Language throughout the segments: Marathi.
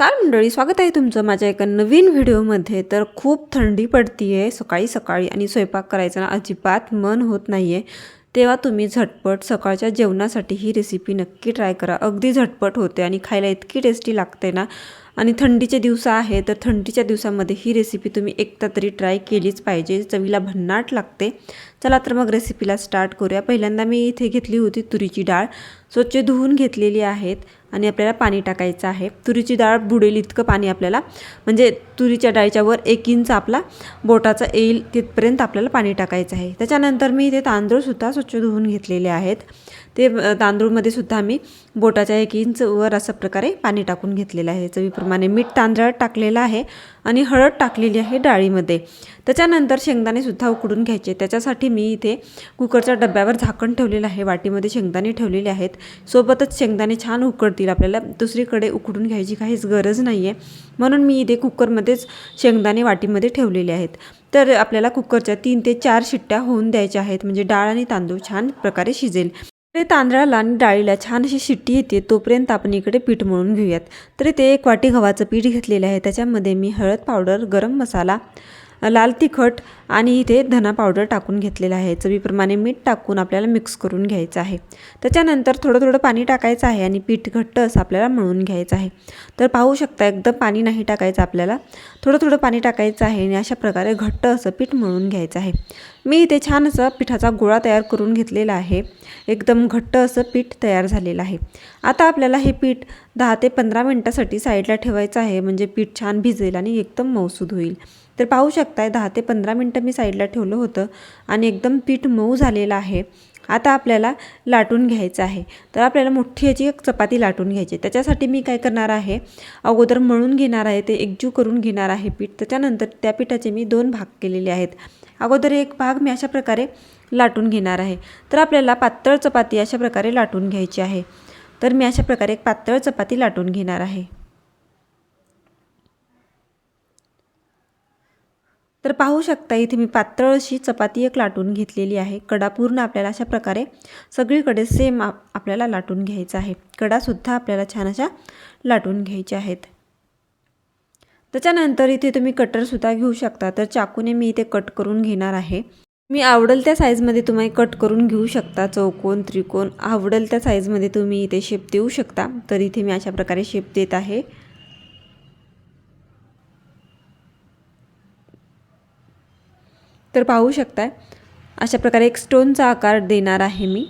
नमस्कार मंडळी स्वागत आहे तुमचं माझ्या एका नवीन व्हिडिओमध्ये. तर खूप थंडी पडती आहे सकाळी सकाळी आणि स्वयंपाक करायचा ना अजिबात मन होत नाही आहे तेव्हा तुम्ही झटपट सकाळच्या जेवणासाठी ही रेसिपी नक्की ट्राय करा. अगदी झटपट होते आणि खायला इतकी टेस्टी लागते ना. आणि थंडीचे दिवस आहे तर थंडीच्या दिवसामध्ये ही रेसिपी तुम्ही एकदा तरी ट्राय केलीच पाहिजे. चवीला भन्नाट लागते. चला तर मग रेसिपीला स्टार्ट करूया. पहिल्यांदा मी इथे घेतली होती तुरीची डाळ. स्वच्छ धुवून घेतलेली आहेत आणि आपल्याला पाणी टाकायचं आहे. तुरीची डाळ बुडेल इतकं पाणी आपल्याला. म्हणजे तुरीच्या डाळीच्या वर एक इंच आपला बोटाचा येईल तिथपर्यंत आपल्याला पाणी टाकायचं आहे. त्याच्यानंतर मी इथे तांदूळसुद्धा स्वच्छ धुवून घेतलेले आहेत. ते तांदूळमध्ये सुद्धा मी बोटाच्या एक इंच वर असं प्रकारे पाणी टाकून घेतलेलं आहे. चवीप्रमाणे मीठ तांदळात टाकलेलं आहे आणि हळद टाकलेली आहे डाळीमध्ये. त्याच्यानंतर शेंगदाणेसुद्धा उकडून घ्यायचे. त्याच्यासाठी मी इथे कुकरच्या डब्यावर झाकण ठेवलेलं आहे. वाटीमध्ये शेंगदाणे ठेवलेले आहेत. सोबतच शेंगदाणे छान उकडतील आपल्याला. दुसरीकडे उकडून घ्यायची काहीच गरज नाही आहे म्हणून मी इथे कुकरमध्येच शेंगदाणे वाटीमध्ये ठेवलेले आहेत. तर आपल्याला कुकरच्या तीन ते चार शिट्ट्या होऊन द्यायच्या आहेत. म्हणजे डाळ आणि तांदूळ छान प्रकारे शिजेल. ते तांदळाला आणि डाळीला छान अशी शिट्टी येते तोपर्यंत आपण इकडे पीठ मळून घेऊयात. तर ते एक वाटी गव्हाचं पीठ घेतलेलं आहे त्याच्यामध्ये मी हळद पावडर गरम मसाला लाल तिखट आणि इथे धना पावडर टाकून घेतलेलं आहे. चवीप्रमाणे मीठ टाकून आपल्याला मिक्स करून घ्यायचं आहे. त्याच्यानंतर थोडं थोडं पाणी टाकायचं आहे आणि पीठ घट्ट असं आपल्याला मळून घ्यायचं आहे. तर पाहू शकता एकदम पाणी नाही टाकायचं आपल्याला. थोडं थोडं पाणी टाकायचं आहे आणि अशा प्रकारे घट्ट असं पीठ मळून घ्यायचं आहे. मी इथे छान असं पिठाचा गोळा तयार करून घेतलेला आहे. एकदम घट्ट असं पीठ तयार झालेलं आहे. आता आपल्याला हे पीठ दहा ते पंधरा मिनटासाठी साईडला ठेवायचं आहे. म्हणजे पीठ छान भिजेल आणि एकदम मऊसूद होईल. तर पाहू शकताय दहा ते पंधरा मिनटं मी साईडला ठेवलं होतं आणि एकदम पीठ मऊ झालेलं आहे. आता आपल्याला लाटून घ्यायचं आहे. तर आपल्याला मोठी याची एक चपाती लाटून घ्यायची आहे. त्याच्यासाठी मी काय करणार आहे? अगोदर मळून घेणार आहे. ते एकजीव करून घेणार आहे पीठ. त्याच्यानंतर त्या पिठाचे मी दोन भाग केलेले आहेत. अगोदर एक भाग मी अशा प्रकारे लाटून घेणार आहे. तर आपल्याला पातळ चपाती अशा प्रकारे लाटून घ्यायची आहे. तर मी अशा प्रकारे एक पातळ चपाती लाटून घेणार आहे. तर पाहू शकता इथे मी पातळ अशी चपाती एक लाटून घेतलेली आहे. कडा पूर्ण आपल्याला अशा प्रकारे सगळीकडे सेम आप आपल्याला लाटून घ्यायचा आहे. कडासुद्धा आपल्याला छान अशा लाटून घ्यायच्या आहेत. त्याच्यानंतर इथे तुम्ही कटरसुद्धा घेऊ शकता. तर चाकूने मी इथे कट करून घेणार आहे. मी आवडेल त्या साईजमध्ये तुम्ही कट करून घेऊ शकता. चौकोन त्रिकोण आवडेल त्या साईजमध्ये तुम्ही इथे शेप देऊ शकता. तर इथे मी अशा प्रकारे शेप देत आहे. तर पाहू शकताय. अशा प्रकारे एक स्टोनचा आकार देणार आहे मी.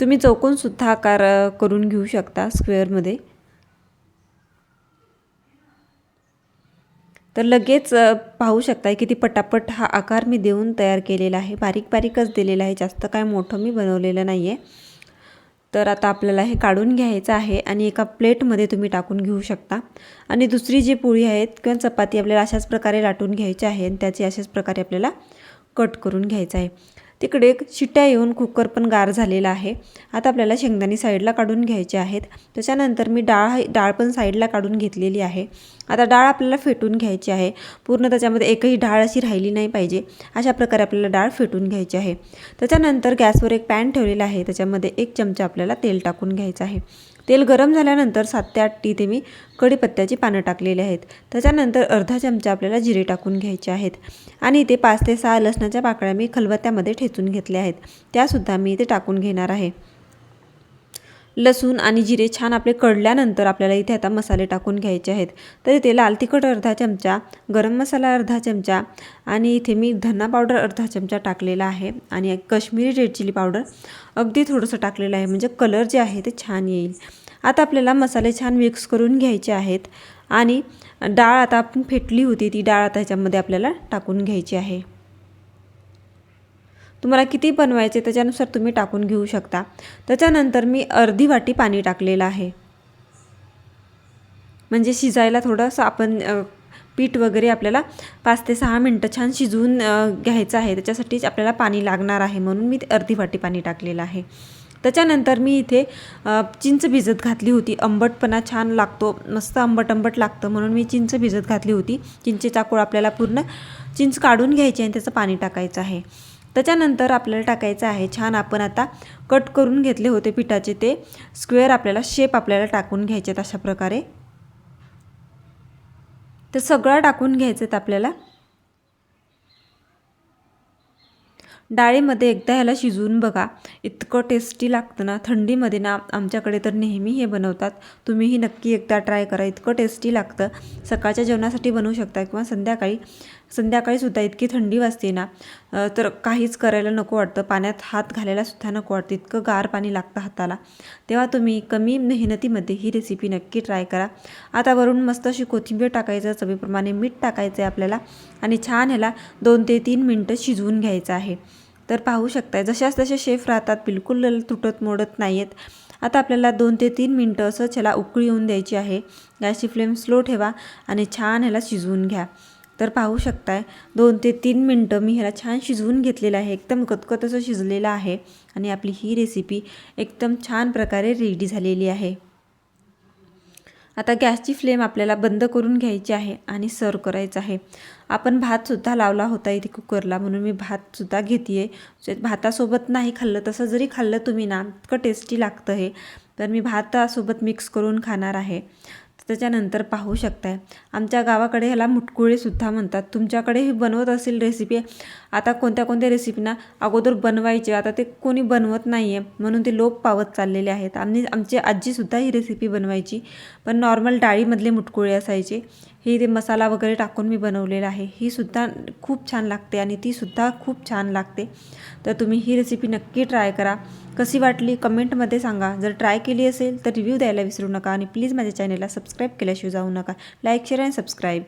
तुम्ही चौकोनसुद्धा आकार करून घेऊ शकता स्क्वेअरमध्ये तर लगेच पाहू शकताय किती पटापट हा आकार मी देऊन तयार केलेला आहे. बारीक बारीकच दिलेला आहे. जास्त काय मोठं मी बनवलेलं नाही आहे तर आता आपल्याला हे काढून घ्यायचं आहे आणि एका प्लेटमध्ये तुम्ही टाकून घेऊ शकता. आणि दुसरी जी पोळी आहेत किंवा चपाती आपल्याला अशाच प्रकारे लाटून घ्यायची आहे आणि त्याची अशाच प्रकारे आपल्याला कट करून घ्यायचं आहे. तिकडे शिट्ट्या येऊन कुकर पण गार झालेला आहे. आता आपल्याला शेंगदाणे साईडला काढून घ्यायचे आहेत. त्याच्यानंतर मी डाळ डाळ पण साईडला काढून घेतलेली आहे. आता डाळ आपल्याला फेटून घ्यायची आहे. पूर्ण त्याच्यामध्ये एकही डाळ अशी राहिली नाही पाहिजे. अशा प्रकारे आपल्याला डाळ फेटून घ्यायची आहे. त्याच्यानंतर गॅसवर एक पॅन ठेवलेला आहे. त्याच्यामध्ये एक चमचा आपल्याला तेल टाकून घ्यायचं आहे. तेल गरम झाल्यानंतर सात ते आठ टी ते मी कढीपत्त्याची पानं टाकलेली आहेत. त्याच्यानंतर अर्धा चमचा आपल्याला जिरे टाकून घ्यायचे आहेत. आणि इथे पाच ते सहा लसणाच्या पाकळ्या मी खलबत्त्यामध्ये ठेचून घेतल्या आहेत. त्यासुद्धा मी इथे टाकून घेणार आहे. लसूण आणि जिरे छान आपले कळल्यानंतर आपल्याला इथे आता मसाले टाकून घ्यायचे आहेत. तर इथे लाल तिखट अर्धा चमचा गरम मसाला अर्धा चमचा आणि इथे मी धना पावडर अर्धा चमचा टाकलेला आहे आणि एक काश्मीरी रेड चिली पावडर अगदी थोडंसं टाकलेलं आहे. म्हणजे कलर जे आहे ते छान येईल. आता आपल्याला मसाले छान मिक्स करून घ्यायचे आहेत आणि डाळ आता आपण फेटली होती ती डाळ आता ह्याच्यामध्ये आपल्याला टाकून घ्यायची आहे. तुम्हाला किती बनवायचे त्याच्यानुसार तुम्ही टाकून घेऊ शकता. त्याच्यानंतर मी अर्धी वाटी पाणी टाकलेलं आहे. म्हणजे शिजायला थोडंसं आपण पीठ वगैरे आपल्याला पाच ते सहा मिनटं छान शिजवून घ्यायचं आहे. त्याच्यासाठीच आपल्याला पाणी लागणार आहे म्हणून मी अर्धी वाटी पाणी टाकलेलं आहे. त्याच्यानंतर मी इथे चिंच भिजत घातली होती. आंबटपणा छान लागतो. मस्त आंबट आंबट लागतं म्हणून मी चिंच भिजत घातली होती. चिंचेचा कोळ आपल्याला पूर्ण चिंच काढून घ्यायची आणि त्याचं पाणी टाकायचं आहे. त्याच्यानंतर आपल्याला टाकायचं आहे छान आपण आता कट करून घेतले होते पिठाचे ते. स्क्वेअर आपल्याला शेप आपल्याला टाकून घ्यायचे आहेत अशा प्रकारे. तर सगळं टाकून घ्यायचं आहेत आपल्याला. डाळीमध्ये एकदा ह्याला शिजवून बघा. इतकं टेस्टी लागतं ना. थंडीमध्ये ना आमच्याकडे तर नेहमी हे बनवतात. तुम्हीही नक्की एकदा ट्राय करा. इतकं टेस्टी लागतं. सकाळच्या जेवणासाठी बनवू शकता किंवा संध्याकाळी. संध्याकाळीसुद्धा इतकी थंडी वाजते ना तर काहीच करायला नको वाटतं. पाण्यात हात घालायला सुद्धा नको वाटतं. इतकं गार पाणी लागतं हाताला. तेव्हा तुम्ही कमी मेहनतीमध्ये ही रेसिपी नक्की ट्राय करा. आता वरून मस्त अशी कोथिंबीर टाकायचं चवीप्रमाणे मीठ टाकायचं आहे आपल्याला आणि छान ह्याला दोन ते तीन मिनटं शिजवून घ्यायचं आहे. तर पाहू शकताय जशाच तसे शेफ राहतात बिलकुल तुटत मोडत नाही आहेत आता आपल्याला दोन ते तीन मिनटं असंच ह्याला उकळी येऊन द्यायची आहे. गॅसची फ्लेम स्लो ठेवा आणि छान ह्याला शिजवून घ्या. तर पाहू शकताय दोन ते तीन मिनटं मी ह्याला छान शिजवून घेतलेलं आहे. एकदम कतकत असं शिजलेलं आहे आणि आपली ही रेसिपी एकदम छान प्रकारे रेडी झालेली आहे. आता गॅसची फ्लेम आपल्याला बंद करून घ्यायची आहे आणि सर्व करायचं आहे. आपण भातसुद्धा लावला होता इथे कुकरला म्हणून मी भातसुद्धा घेते आहे भातासोबत नाही खाल्लं तसं जरी खाल्लं तुम्ही ना इतकं टेस्टी लागतं हे. तर मी भातासोबत मिक्स करून खाणार आहे. त्याच्यानंतर पाहू शकताय. आमच्या गावाकडे ह्याला मुटकुळेसुद्धा म्हणतात. तुमच्याकडेही बनवत असेल रेसिपी आता कोणत्या कोणत्या रेसिपीना अगोदर बनवायचे. आता ते कोणी बनवत नाही आहे म्हणून ते लोप पावत चाललेले आहेत. आम्ही आमची आजीसुद्धा ही रेसिपी बनवायची. पण नॉर्मल डाळीमधले मुटकुळे असायचे. हे ते मसाला वगैरे टाकून मी बनवलेलं आहे ही सुद्धा खूप छान लागते आणि तीसुद्धा खूप छान लागते. तर तुम्ही ही रेसिपी नक्की ट्राय करा. कशी वाटली कमेंटमध्ये सांगा. जर ट्राय केली असेल तर रिव्ह्यू द्यायला विसरू नका आणि प्लीज माझ्या चॅनलला सबस्क्राईब केल्याशिवाय जाऊ नका. लाईक शेअर आणि सबस्क्राईब